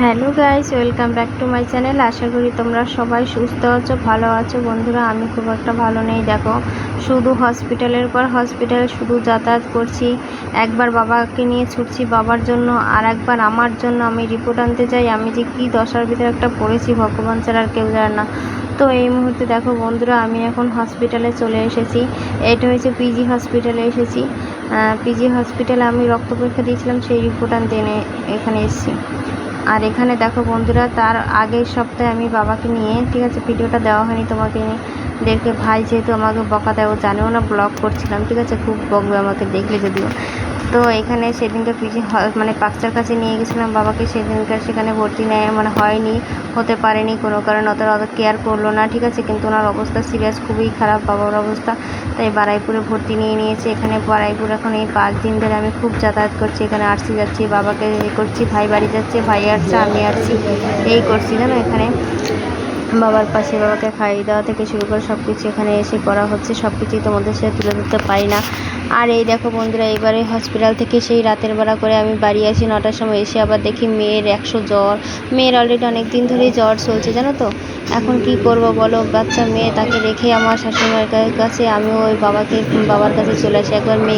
Hello guys, welcome back to my channel. আশা করি তোমরা সবাই সুস্থ আছো, ভালো আছো। বন্ধুরা, আমি খুব একটা ভালো নেই, দেখো। শুধু হসপিটালের পর হসপিটালে, শুধু যাতায়াত করছি। একবার বাবাকে নিয়ে ছুটছি বাবার জন্য, আর একবার আমার জন্য। আমি রিপোর্ট আনতে যাই, আমি যে কী দশার ভিতরে একটা পড়েছি, ভগবান ছাড়া আর কেউ জানে না। তো এই মুহূর্তে দেখো বন্ধুরা, আমি এখন হসপিটালে চলে এসেছি। এটা হয়েছে পিজি হসপিটালে এসেছি। পিজি হসপিটালে আমি রক্ত পরীক্ষা দিয়েছিলাম, সেই রিপোর্ট আনতে এনে এখানে এসেছি। আর এখানে দেখো বন্ধুরা, তার আগের সপ্তাহে আমি বাবাকে নিয়ে, ঠিক আছে, ভিডিওটা দেওয়া হয়নি তোমাকে দেখে ভাই যেহেতু আমাকে বকা দেয়, ও জানেও না, ব্লগ করছিলাম, ঠিক আছে, খুব বকবে আমাকে দেখলে যদিও। তো এখানে সেদিনকে পিজি মানে পাকচার কাছে নিয়ে গেছিলাম। বাবাকে সেদিনকার সেখানে ভর্তি নেয় মানে হয়নি, হতে পারেনি কোনো কারণে। অত অত কেয়ার করল না, ঠিক আছে, কিন্তু ওনার অবস্থা সিরিয়াস খুবই খারাপ বাবার অবস্থা। তাই বারাইপুরে ভর্তি নিয়ে নিয়েছে। এখানে বারাইপুর এখন এই পাঁচ দিন ধরে আমি খুব যাতায়াত করছি। এখানে আসছি যাচ্ছি, বাবাকে করছি, ভাই বাড়ি যাচ্ছে, ভাই আসছে, আমি আসছি, এই করছি, জানো এখানে। বাবার পাশে বাবাকে খাইয়ে দেওয়া থেকে শুরু করে সব কিছু এখানে এসে করা হচ্ছে সব কিছুই তোমাদের সাথে তুলে ধরতে পারি না। আর এই দেখো বন্ধুরা এবারে হসপিটাল থেকে সেই রাতের বেলা করে আমি বাড়ি আসি নটার সময়, এসে আবার দেখি মেয়ের একশো জ্বর। মেয়ের অলরেডি অনেক দিন ধরেই জ্বর চলছে, জানো তো? এখন কি করব বলো? বাচ্চা মেয়ে তাকে রেখে আমার শাশুড়িমার কাছে আমি ওই বাবাকে, বাবার কাছে চলে আসি। একবার মেয়ে